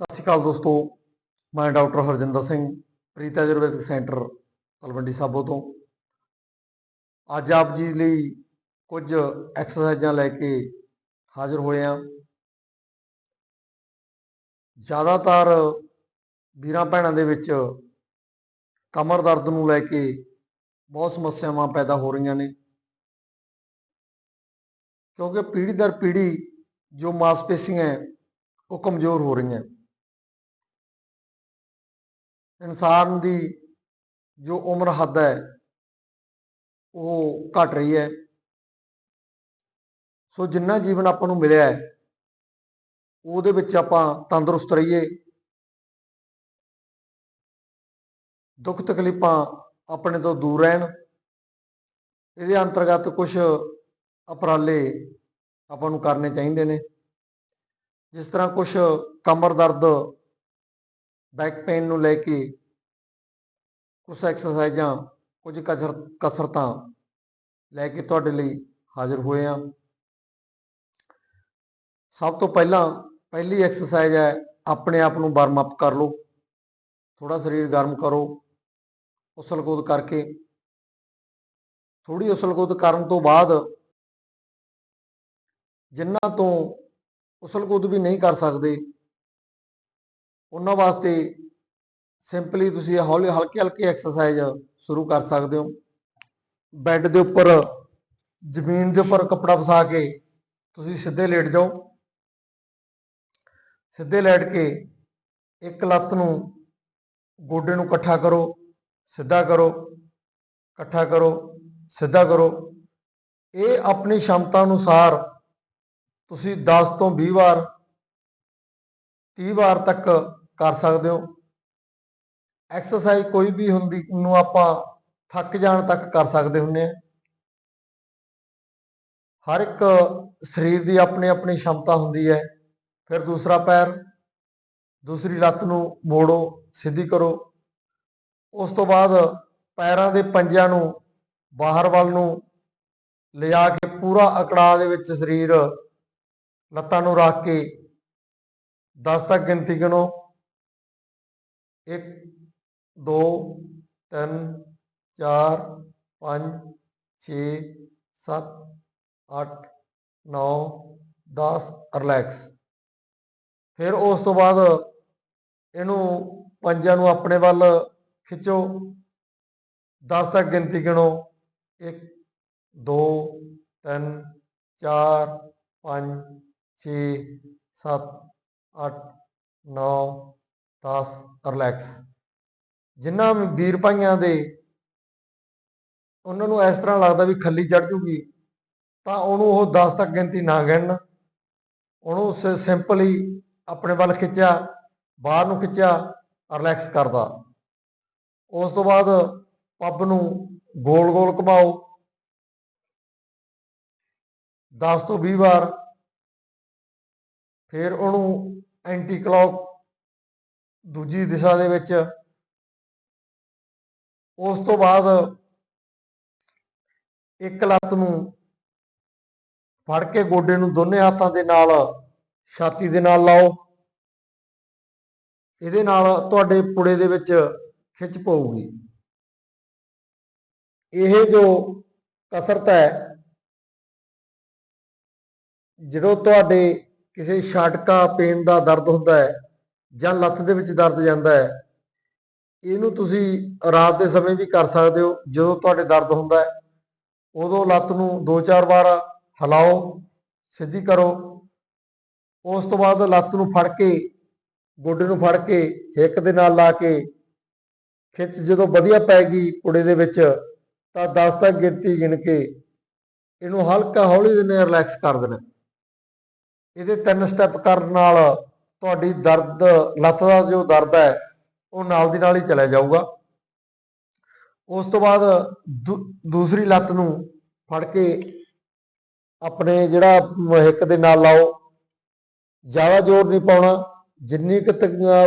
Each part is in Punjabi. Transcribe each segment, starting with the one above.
ਸਤਿ ਸ਼੍ਰੀ ਅਕਾਲ ਦੋਸਤੋ, ਮੈਂ ਡਾਕਟਰ ਹਰਜਿੰਦਰ ਸਿੰਘ, ਪ੍ਰੀਤ ਆਯੁਰਵੈਦਿਕ ਸੈਂਟਰ, ਤਲਵੰਡੀ ਸਾਬੋ ਤੋਂ। ਅੱਜ ਆਪ ਜੀ ਲਈ ਕੁਝ ਐਕਸਰਸਾਈਜ਼ਾਂ ਲੈ ਕੇ ਹਾਜ਼ਰ ਹੋਏ ਹਾਂ ਜ਼ਿਆਦਾਤਰ ਵੀਰਾਂ ਭੈਣਾਂ ਦੇ ਵਿੱਚ ਕਮਰ ਦਰਦ ਨੂੰ ਲੈ ਕੇ ਬਹੁਤ ਸਮੱਸਿਆਵਾਂ ਪੈਦਾ ਹੋ ਰਹੀਆਂ ਨੇ। ਕਿਉਂਕਿ ਪੀੜ੍ਹੀ ਦਰ ਪੀੜ੍ਹੀ ਜੋ ਮਾਸਪੇਸ਼ੀਆਂ ਉਹ ਕਮਜ਼ੋਰ ਹੋ ਰਹੀਆਂ। ਇਨਸਾਨ ਦੀ ਜੋ ਉਮਰ ਹੱਦ ਹੈ, ਉਹ ਘਟ ਰਹੀ ਹੈ। ਸੋ ਜਿੰਨਾ ਜੀਵਨ ਆਪਾਂ ਨੂੰ ਮਿਲਿਆ ਹੈ, ਉਹਦੇ ਵਿੱਚ ਆਪਾਂ ਤੰਦਰੁਸਤ ਰਹੀਏ। ਦੁੱਖ ਤਕਲੀਫਾਂ ਆਪਣੇ ਤੋਂ ਦੂਰ ਰਹਿਣ, ਇਹਦੇ ਅੰਤਰਗਤ ਕੁਝ ਉਪਰਾਲੇ ਆਪਾਂ ਨੂੰ ਕਰਨੇ ਚਾਹੀਦੇ ਨੇ। ਜਿਸ ਤਰ੍ਹਾਂ ਕੁਝ ਕਮਰ ਦਰਦ ਬੈਕ ਪੇਨ ਨੂੰ ਲੈ ਕੇ ਕੁਝ ਐਕਸਰਸਾਈਜ਼ਾਂ, ਕੁਝ ਕਸਰ, ਕਸਰਤਾਂ ਲੈ ਕੇ ਤੁਹਾਡੇ ਲਈ ਹਾਜ਼ਰ ਹੋਏ ਹਾਂ। ਸਭ ਤੋਂ ਪਹਿਲਾਂ ਪਹਿਲੀ ਐਕਸਰਸਾਈਜ਼ ਹੈ, ਆਪਣੇ ਆਪ ਨੂੰ ਵਾਰਮ ਅਪ ਕਰ ਲਓ। ਥੋੜਾ ਸਰੀਰ ਗਰਮ ਕਰੋ ਉਸਲ ਕੂਦ ਕਰਕੇ। ਥੋੜੀ ਉਸਲ ਕੂਦ ਕਰਨ ਤੋਂ ਬਾਅਦ ਜਿਨ੍ਹਾਂ ਤੋਂ ਉਸਲ ਕੂਦ ਵੀ ਨਹੀਂ ਕਰ ਸਕਦੇ ਉਹਨਾਂ ਵਾਸਤੇ ਸਿੰਪਲੀ ਤੁਸੀਂ ਹੌਲੀ ਹਲਕੀ ਹਲਕੀ ਐਕਸਰਸਾਈਜ਼ ਸ਼ੁਰੂ ਕਰ ਸਕਦੇ ਹੋ। ਬੈੱਡ ਦੇ ਉੱਪਰ, ਜ਼ਮੀਨ ਦੇ ਉੱਪਰ ਕੱਪੜਾ ਫਸਾ ਕੇ ਤੁਸੀਂ ਸਿੱਧੇ ਲੇਟ ਜਾਓ। ਸਿੱਧੇ ਲੇਟ ਕੇ ਇੱਕ ਲੱਤ ਨੂੰ ਗੋਡੇ ਨੂੰ ਇਕੱਠਾ ਕਰੋ, ਸਿੱਧਾ ਕਰੋ, ਇਕੱਠਾ ਕਰੋ, ਸਿੱਧਾ ਕਰੋ। ਇਹ ਆਪਣੀ ਸ਼ਮਤਾ ਅਨੁਸਾਰ ਤੁਸੀਂ 10 ਤੋਂ 20 ਵਾਰ 30 ਵਾਰ ਤੱਕ ਕਰ ਸਕਦੇ ਹੋ। ਐਕਸਰਸਾਈਜ਼ ਕੋਈ ਵੀ ਹੁੰਦੀ ਨੂੰ ਆਪਾਂ ਥੱਕ ਜਾਣ ਤੱਕ ਕਰ ਸਕਦੇ ਹੁੰਨੇ ਆ ਹਰ ਇੱਕ ਸਰੀਰ ਦੀ ਆਪਣੀ ਆਪਣੀ ਸ਼ਮਤਾ ਹੁੰਦੀ ਹੈ। ਫਿਰ ਦੂਸਰਾ ਪੈਰ, ਦੂਸਰੀ ਲੱਤ ਨੂੰ ਮੋੜੋ, ਸਿੱਧੀ ਕਰੋ। ਉਸ ਤੋਂ ਬਾਅਦ ਪੈਰਾਂ ਦੇ ਪੰਜਿਆਂ ਨੂੰ ਬਾਹਰ ਵੱਲ ਨੂੰ ਲਿਜਾ ਕੇ ਪੂਰਾ ਅਕੜਾ ਦੇ ਵਿੱਚ ਸਰੀਰ ਲੱਤਾਂ ਨੂੰ ਰੱਖ ਕੇ 10 ਤੱਕ ਗਿਣਤੀ ਗਿਣੋ। 1 2 3 4 5 6 7 8 9 10 ਰਿਲੈਕਸ। ਫਿਰ ਉਸ ਤੋਂ ਬਾਅਦ ਇਹਨੂੰ ਪੰਜਾਂ ਨੂੰ ਆਪਣੇ ਵੱਲ ਖਿੱਚੋ। 10 ਤੱਕ ਗਿਣਤੀ ਗਿਣੋ। 1 2 3 4 5 6 7 8 9 10 ਰਿਲੈਕਸ ਜਿਨ੍ਹਾਂ ਵੀਰ ਭਾਈਆਂ ਦੇ ਉਹਨਾਂ ਨੂੰ ਇਸ ਤਰ੍ਹਾਂ ਲੱਗਦਾ ਵੀ ਖੱਲੀ ਚੜ ਜੂਗੀ, ਤਾਂ ਉਹਨੂੰ ਉਹ 10 ਤੱਕ ਗਿਣਤੀ ਨਾ ਗਿਣਨ। ਉਹਨੂੰ ਸਿੰਪਲ ਹੀ ਆਪਣੇ ਵੱਲ ਖਿੱਚਿਆ, ਬਾਹਰ ਨੂੰ ਖਿੱਚਿਆ ਰਿਲੈਕਸ ਕਰਦਾ। ਉਸ ਤੋਂ ਬਾਅਦ ਪੱਬ ਨੂੰ ਗੋਲ ਗੋਲ ਘੁਮਾਓ। 10 ਤੋਂ 20 ਵਾਰ ਫਿਰ ਉਹਨੂੰ ਐਂਟੀ ਕਲੌਕ ਦੂਜੀ ਦਿਸ਼ਾ ਦੇ ਵਿੱਚ ਉਸ ਤੋਂ ਬਾਅਦ ਇੱਕ ਲੱਤ ਨੂੰ ਫੜ ਕੇ ਗੋਡੇ ਨੂੰ ਦੋਨੇ ਹੱਥਾਂ ਦੇ ਨਾਲ ਛਾਤੀ ਦੇ ਨਾਲ ਲਾਓ। ਇਹਦੇ ਨਾਲ ਤੁਹਾਡੇ ਪੁੜੇ ਦੇ ਵਿੱਚ ਖਿੱਚ ਪਊਗੀ। ਇਹ ਜੋ ਕਸਰਤ ਹੈ, ਜਦੋਂ ਤੁਹਾਡੇ ਕਿਸੇ ਛਾਟਕਾ, ਪੇਨ ਦਾ ਦਰਦ ਹੁੰਦਾ ਹੈ ਜਾਂ ਲੱਤ ਦੇ ਵਿੱਚ ਦਰਦ ਜਾਂਦਾ ਹੈ, ਇਹਨੂੰ ਤੁਸੀਂ ਰਾਤ ਦੇ ਸਮੇਂ ਵੀ ਕਰ ਸਕਦੇ ਹੋ, ਜਦੋਂ ਤੁਹਾਡੇ ਦਰਦ ਹੁੰਦਾ ਹੈ, ਉਦੋਂ ਲੱਤ ਨੂੰ 2-4 ਵਾਰ ਹਿਲਾਓ, ਸਿੱਧੀ ਕਰੋ, ਉਸ ਤੋਂ ਬਾਅਦ ਲੱਤ ਨੂੰ ਫੜ ਕੇ, ਗੋਡੇ ਨੂੰ ਫੜ ਕੇ, ਹਿੱਕ ਦੇ ਨਾਲ ਲਾ ਕੇ, ਖਿੱਚ ਜਦੋਂ ਵਧੀਆ ਪੈ ਗਈ ਕੁੜੇ ਦੇ ਵਿੱਚ, ਤਾਂ 10 ਤੱਕ ਗਿਣਤੀ ਗਿਣ ਕੇ, ਇਹਨੂੰ ਹਲਕਾ ਹੌਲੀ ਦੇ ਨਾਲ ਰਿਲੈਕਸ ਕਰ ਦੇਣਾ। ਇਹਦੇ ਤਿੰਨ ਸਟੈਪ ਕਰਨ ਨਾਲ ਤੁਹਾਡੀ ਦਰਦ, ਲੱਤ ਦਾ ਜੋ ਦਰਦ ਹੈ, ਉਹ ਨਾਲ ਦੀ ਨਾਲ ਹੀ ਚਲਾ ਜਾਊਗਾ। ਉਸ ਤੋਂ ਬਾਅਦ ਦੂਸਰੀ ਲੱਤ ਨੂੰ ਫੜ ਕੇ ਆਪਣੇ ਜਿਹੜਾ ਹਿੱਕ ਦੇ ਨਾਲ ਲਾਓ। ਜ਼ਿਆਦਾ ਜ਼ੋਰ ਨਹੀਂ ਪਾਉਣਾ। ਜਿੰਨੀ ਕੁ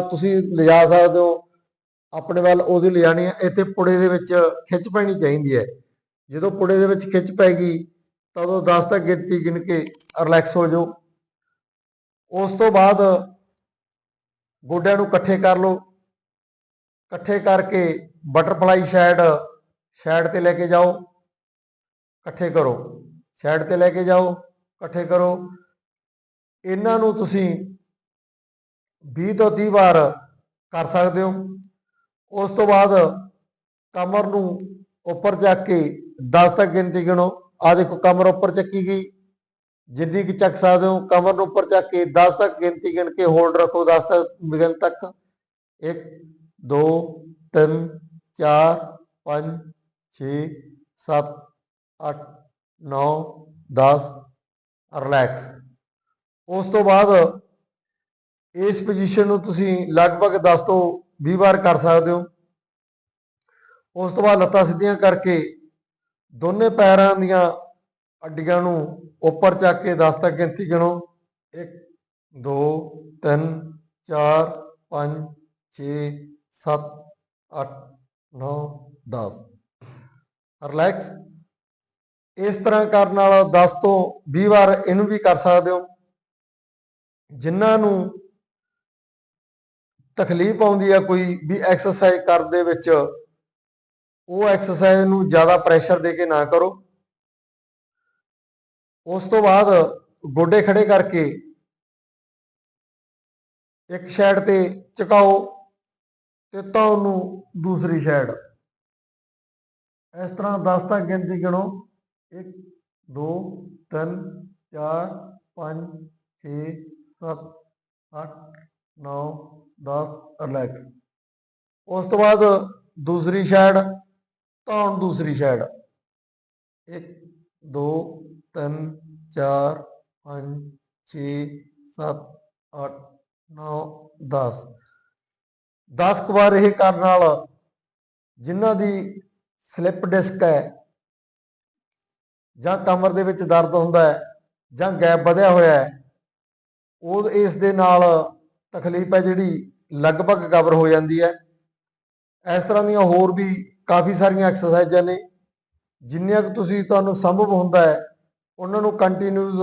ਤੁਸੀਂ ਲਿਜਾ ਸਕਦੇ ਹੋ, ਆਪਣੇ ਵੱਲ ਉਹਦੀ ਲਿਜਾਣੀ ਹੈ। ਇੱਥੇ ਪੁੜੇ ਦੇ ਵਿੱਚ ਖਿੱਚ ਪੈਣੀ ਚਾਹੀਦੀ ਹੈ। ਜਦੋਂ ਪੁੜੇ ਦੇ ਵਿੱਚ ਖਿੱਚ ਪੈ ਤਾਂ ਉਦੋਂ 10 ਤੱਕ ਗਿਣਤੀ ਗਿਣ ਕੇ ਰਿਲੈਕਸ ਹੋ ਜਾਓ। ਉਸ ਤੋਂ ਬਾਅਦ ਗੋਡਿਆਂ ਨੂੰ ਇਕੱਠੇ ਕਰ ਲਓ। ਇਕੱਠੇ ਕਰਕੇ ਬਟਰਫਲਾਈ ਸ਼ੈਡ ਸ਼ੈਡ ਤੇ ਲੈ ਕੇ ਜਾਓ। ਇਕੱਠੇ ਕਰੋ। ਸ਼ੈਡ ਤੇ ਲੈ ਕੇ ਜਾਓ, ਇਕੱਠੇ ਕਰੋ। ਇਹਨਾਂ ਨੂੰ ਤੁਸੀਂ 20 ਤੋਂ 30 ਵਾਰ ਕਰ ਸਕਦੇ ਹੋ। ਉਸ ਤੋਂ ਬਾਅਦ ਕਮਰ ਨੂੰ ਉੱਪਰ ਚੱਕ ਕੇ 10 ਤੱਕ ਗਿਣਤੀ ਗਿਣੋ। ਆ ਦੇਖੋ ਕਮਰ ਉੱਪਰ ਚੱਕੀ ਗਈ। ਜਿੰਨੀ ਕਿ ਚੱਕ ਸਕਦੇ ਹੋ, ਕਮਰ ਨੂੰ ਉੱਪਰ ਚੱਕ ਕੇ 10 ਤੱਕ ਗਿਣਤੀ ਗਿਣ ਕੇ ਹੋਲਡ ਰੱਖੋ 10 ਤੱਕ ਗਿਣ ਤੱਕ। 1 2 3 4 5 6 7 8 9 10 ਰਿਲੈਕਸ ਉਸ ਤੋਂ ਬਾਅਦ ਇਸ ਪੋਜੀਸ਼ਨ ਨੂੰ ਤੁਸੀਂ ਲਗਭਗ 10 ਤੋਂ 20 ਵਾਰ ਕਰ ਸਕਦੇ ਹੋ। ਉਸ ਤੋਂ ਬਾਅਦ ਲੱਤਾਂ ਸਿੱਧੀਆਂ ਕਰਕੇ ਦੋਨੇ ਪੈਰਾਂ ਦੀਆਂ ਅੱਡੀਆਂ ਨੂੰ ਉੱਪਰ ਚੱਕ ਕੇ 10 ਤੱਕ ਗਿਣਤੀ ਗਿਣੋ। 1 2 3 4 5 6 7 8 9 10 ਰਿਲੈਕਸ। ਇਸ ਤਰ੍ਹਾਂ ਕਰਨ ਨਾਲ 10 ਤੋਂ 20 ਵਾਰ ਇਹਨੂੰ ਵੀ ਕਰ ਸਕਦੇ ਹੋ। ਜਿਨ੍ਹਾਂ ਨੂੰ ਤਕਲੀਫ ਆਉਂਦੀ ਹੈ ਕੋਈ ਵੀ ਐਕਸਰਸਾਈਜ਼ ਕਰਨ ਦੇ ਵਿੱਚ, ਉਹ ਐਕਸਰਸਾਈਜ਼ ਨੂੰ ਜ਼ਿਆਦਾ ਪ੍ਰੈਸ਼ਰ ਦੇ ਕੇ ਨਾ ਕਰੋ। ਉਸ ਤੋਂ ਬਾਅਦ ਗੋਡੇ ਖੜੇ ਕਰਕੇ ਇੱਕ ਸਾਈਡ ਤੇ ਝੁਕਾਓ ਤੇ ਧੌਣ ਨੂੰ ਦੂਸਰੀ ਸਾਈਡ ਇਸ ਤਰ੍ਹਾਂ 10 ਤੱਕ ਗਿਣਤੀ ਗਿਣੋ। 1 2 3 4 5 6 7 8 9 10 ਰਿਲੈਕਸ ਉਸ ਤੋਂ ਬਾਅਦ ਦੂਸਰੀ ਸਾਈਡ ਧੌਣ ਦੂਸਰੀ ਸਾਈਡ 1 2 3 4 5 6 7 8 9 10 10 ਕੁ ਵਾਰ ਇਹ ਕਰਨ ਨਾਲ ਜਿਨ੍ਹਾਂ ਦੀ ਸਲਿਪ ਡਿਸਕ ਹੈ ਜਾਂ ਕਮਰ ਦੇ ਵਿੱਚ ਦਰਦ ਹੁੰਦਾ ਹੈ ਜਾਂ ਗੈਪ ਵਧਿਆ ਹੋਇਆ ਹੈ, ਉਹ ਇਸ ਦੇ ਨਾਲ ਤਕਲੀਫ ਹੈ ਜਿਹੜੀ ਲਗਭਗ ਕਵਰ ਹੋ ਜਾਂਦੀ ਹੈ। ਇਸ ਤਰ੍ਹਾਂ ਦੀਆਂ ਹੋਰ ਵੀ ਕਾਫੀ ਸਾਰੀਆਂ ਐਕਸਰਸਾਈਜ਼ਾਂ ਨੇ ਜਿੰਨੀਆਂ ਕੁ ਤੁਸੀਂ ਤੁਹਾਨੂੰ ਸੰਭਵ ਹੁੰਦਾ ਹੈ, ਉਹਨਾਂ ਨੂੰ ਕੰਟੀਨਿਊਸ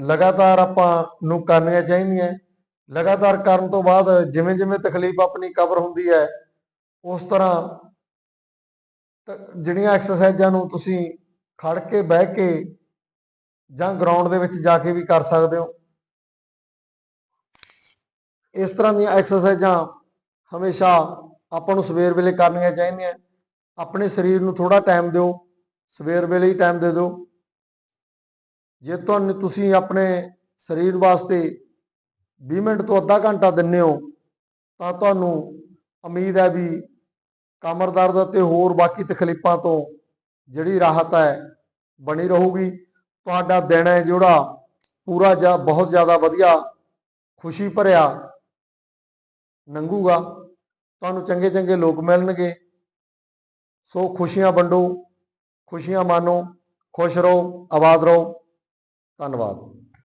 ਲਗਾਤਾਰ ਆਪਾਂ ਨੂੰ ਕਰਨੀਆਂ ਚਾਹੀਦੀਆਂ ਲਗਾਤਾਰ ਕਰਨ ਤੋਂ ਬਾਅਦ ਜਿਵੇਂ ਜਿਵੇਂ ਤਕਲੀਫ ਆਪਣੀ ਕਵਰ ਹੁੰਦੀ ਹੈ, ਉਸ ਤਰ੍ਹਾਂ ਤ- ਜਿਹੜੀਆਂ ਐਕਸਰਸਾਈਜ਼ਾਂ ਨੂੰ ਤੁਸੀਂ ਖੜ ਕੇ ਬਹਿ ਕੇ ਜਾਂ ਗਰਾਊਂਡ ਦੇ ਵਿੱਚ ਜਾ ਕੇ ਵੀ ਕਰ ਸਕਦੇ ਹੋ। ਇਸ ਤਰ੍ਹਾਂ ਦੀਆਂ ਐਕਸਰਸਾਈਜ਼ਾਂ ਹਮੇਸ਼ਾ ਆਪਾਂ ਨੂੰ ਸਵੇਰ ਵੇਲੇ ਕਰਨੀਆਂ ਚਾਹੀਦੀਆਂ ਆਪਣੇ ਸਰੀਰ ਨੂੰ ਥੋੜਾ ਟਾਈਮ ਦਿਓ। ਸਵੇਰ ਵੇਲੇ ਹੀ ਟਾਈਮ ਦੇ ਦਿਓ। ਜੇ ਤੁਹਾਨੂੰ ਤੁਸੀਂ ਆਪਣੇ ਸਰੀਰ ਵਾਸਤੇ 20 ਮਿੰਟ ਤੋਂ ਅੱਧਾ ਘੰਟਾ ਦਿੰਦੇ ਹੋ, ਤਾਂ ਤੁਹਾਨੂੰ ਉਮੀਦ ਹੈ ਵੀ ਕਮਰ ਦਰਦ ਅਤੇ ਹੋਰ ਬਾਕੀ ਤਕਲੀਫਾਂ ਤੋਂ ਜਿਹੜੀ ਰਾਹਤ ਹੈ ਬਣੀ ਰਹੂਗੀ। ਤੁਹਾਡਾ ਦਿਨ ਹੈ ਜਿਹੜਾ ਪੂਰਾ ਜਾਂ ਬਹੁਤ ਜ਼ਿਆਦਾ ਵਧੀਆ ਖੁਸ਼ੀ ਭਰਿਆ ਨੰਗੂਗਾ। ਤੁਹਾਨੂੰ ਚੰਗੇ ਚੰਗੇ ਲੋਕ ਮਿਲਣਗੇ। ਸੋ ਖੁਸ਼ੀਆਂ ਵੰਡੋ। ਖੁਸ਼ੀਆਂ ਮਾਣੋ ਖੁਸ਼ ਰਹੋ ਆਬਾਦ ਰਹੋ। ਧੰਨਵਾਦ।